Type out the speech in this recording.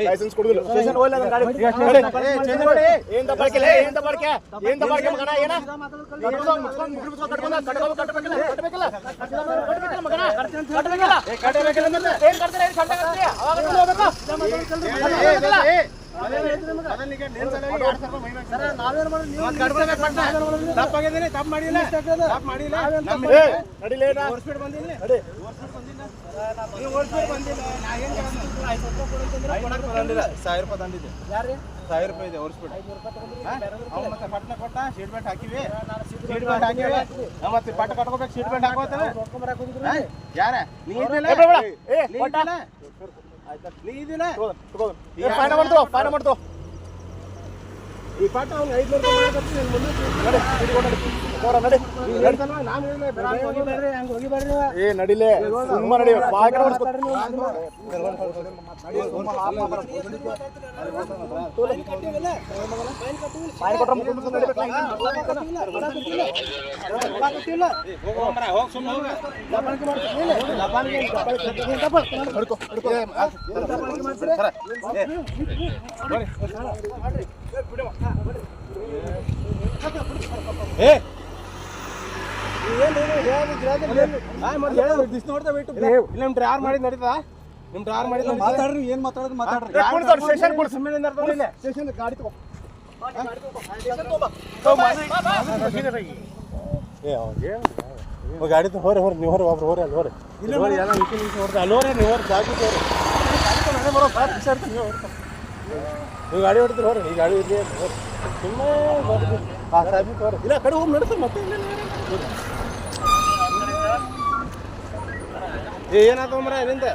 Licence ಕೊಡುದಿಲ್ಲ. Station ಹೋಗ್ಲಿ ಅದನ್ನ ಗಾಡಿ ಏನ್ ದಬ್ಬಾಳಿಕೆ ಏನ್ ದಬ್ಬಾಳಿಕೆ ಏನ್ ದಬ್ಬಾಳಿಕೆ ಮಗನ ಏನ? ಕಟ್ಟಬೇಕಲ್ಲ ಮಗನ. ಕಟ್ಟಬೇಕಲ್ಲ ಏನ್ ಕಟ್ತಾರೆ ಏನ್ ಕಟ್ತೀಯ ಅವಾಗ ಹೋಗ್ಬೇಕು. ಸಾವಿರ ರೂಪಾಯಿ ತಂದಿದ್ದೆ. ಸಾವಿರ ರೂಪಾಯಿ ಇದೆ ಅವ್ನು ಮತ್ತೆ ಪಟ್ನ ಕೊಟ್ಟ ಸೀಟ್ ಬೆಲ್ಟ್ ಹಾಕಿವಿ. ಸೀಟ್ ಬೆಲ್ಟ್ ಹಾಕಿವಿ ಮತ್ತೆ ಪಟ್ಟ ಕಟ್ಕೋಬೇಕು ಸೀಟ್ ಬೆಲ್ಟ್ ಹಾಕೋತಾನೆ ಯಾರ? ನೀ ಇದ್ದಿಲ್ಲ ಏ, ಬೇಡ, ಬೇಡ. ಏ, ನೀ ಕೊಟ್ಟ. ಇದ್ದಿಲ್ಲ ನೀ ಇದ್ದಿಲ್ಲ ತಗೋ, ತಗೋ. ಏ, ಫೈನ್ ಮಾಡ್ತು ಫೈನ್ ಮಾಡ್ತು ಈ ಪಟ್ಟ ಅವ್ನು ಐದ್ನೂರು ರೂಪಾಯಿ ಮಾಡ್ಕೊಡ್ತೀನಿ ಏ ನಡಿಲೇ ತುಂಬಾ ನಡಿ ಏ ನಿಮ್ ಮಾಡಿದ್ ನಡೀತಾ ನಿಮ್ ಮಾತಾಡ್ರಿ ಏನ್ ಮಾತಾಡ್ರಿ. ಸ್ಟೇಷನ್ ಗಾಡಿ ತಗೋ ಗಾಡಿ ಹೋರಿ ಹೋರಿ ನೀವು ಹೋರಿ ಒಬ್ರು ಹೋರಿ ಅಲ್ಲಿ ಹೋರಿ ಎಲ್ಲ ನೀವು ಗಾಡಿ ಹೊಡಿದ್ರಿ ಹೋರಿ ಈ ಗಾಡಿ ಹೋರಿ ಸುಮ್ಮನೆ ಆ ಸಾಬಿ ಇಲ್ಲ ಕಡೆ ಹೋಗಿ ನಡೆಸ್ತಾರೆ ಮತ್ತೆ ಏ ಏನಾಯ್ತು ಮರ ನಿಂದ?